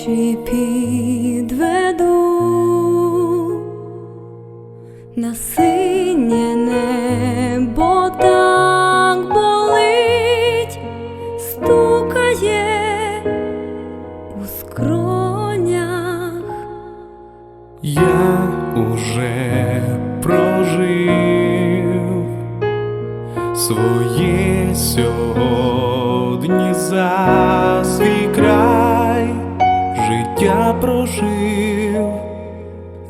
очі підведу на синє небо так болить, стукає у скронях. Я уже прожив свої сьогодні за.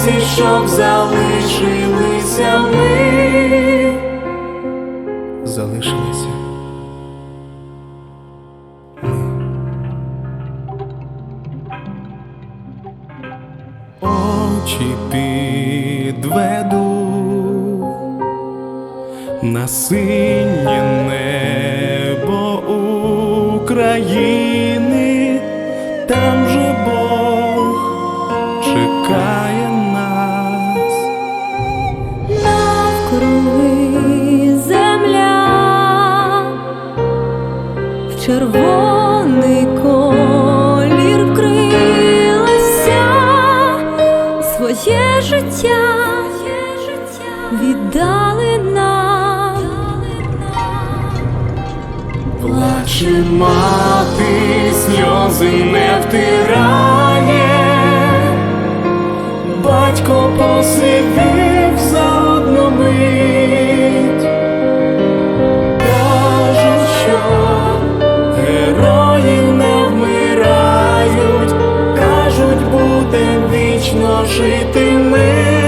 серці, щоб залишилися ми, залишилися. очі підведу на синє небо України, там же Бог чекає червоний колір вкрилася, своє життя віддали нам. Плаче мати, сльози не втирає, батько посивів жити ми.